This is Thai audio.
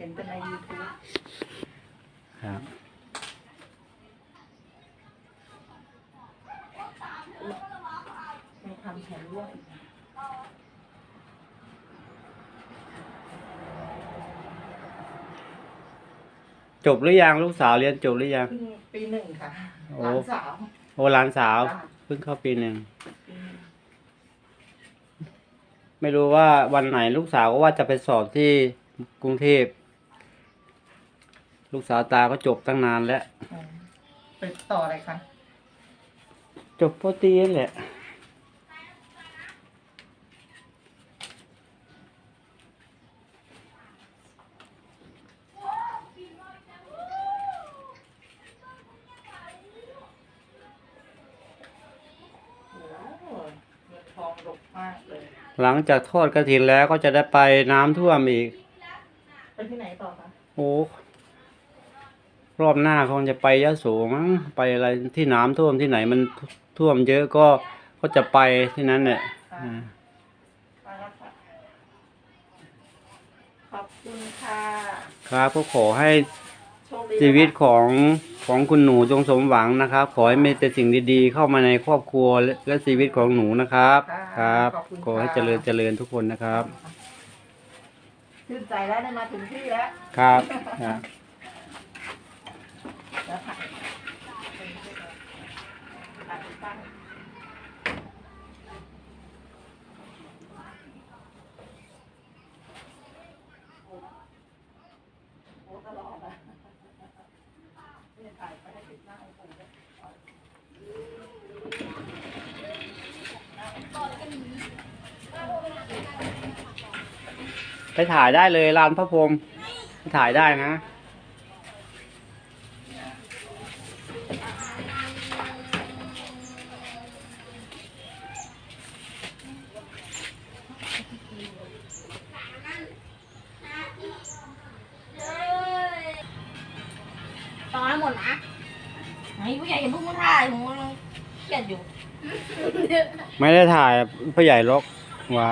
เห็นแต่ในยูทูบครับไม่ทำแผนร่วมจบหรือยังลูกสาวเรียนจบหรือยัง เพิ่งปีหนึ่งค่ะโอ้ หลานสาวโอหลานสาวจ้ะเพิ่งเข้าปีหนึ่ง ปีหนึ่งไม่รู้ว่าวันไหนลูกสาวก็ว่าจะไปสอบที่กรุงเทพ ลูกสาวตาก็จบตั้งนานแล้วอืมไปต่ออะไรคะจบปอตรีนั่นแหละ โอ้โหเงินทองดกมากเลย หลังจากทอดกระถินแล้วก็จะได้ไปน้ำท่วมอีก ไปที่ไหนต่อคะโอ้ รอบหน้าคงจะไปยะโสมั้งไปอะไรที่น้ำท่วมที่ไหนมันท่วมเยอะก็ก็จะไปที่นั้นเนี่ยค่ะอ่าไปแล้วค่ะขอบคุณค่ะครับก็ขอให้โชคดีชีวิตนะคะของของคุณหนูจงสมหวังนะครับ ขอให้มีแต่สิ่งดีๆ เข้ามาในครอบครัวและและชีวิตของหนูนะครับ ครับ ขอให้เจริญเจริญทุกคนนะครับชื่นใจแล้วได้มาถึงที่แล้ว ครับครับ แล้วค่ะอะตั้งโอ้ตลอดอะเนี่ยถ่าย ไปถ่ายได้เลยลานพระพรหมไปถ่ายได้นะ ตอนนั้นหมดนะไอ้ผู้ใหญ่เห็นพวกมึงถ่ายผมกำลังเครียดอยู่ ไม่ได้ถ่ายผู้ใหญ่ล็อกไว้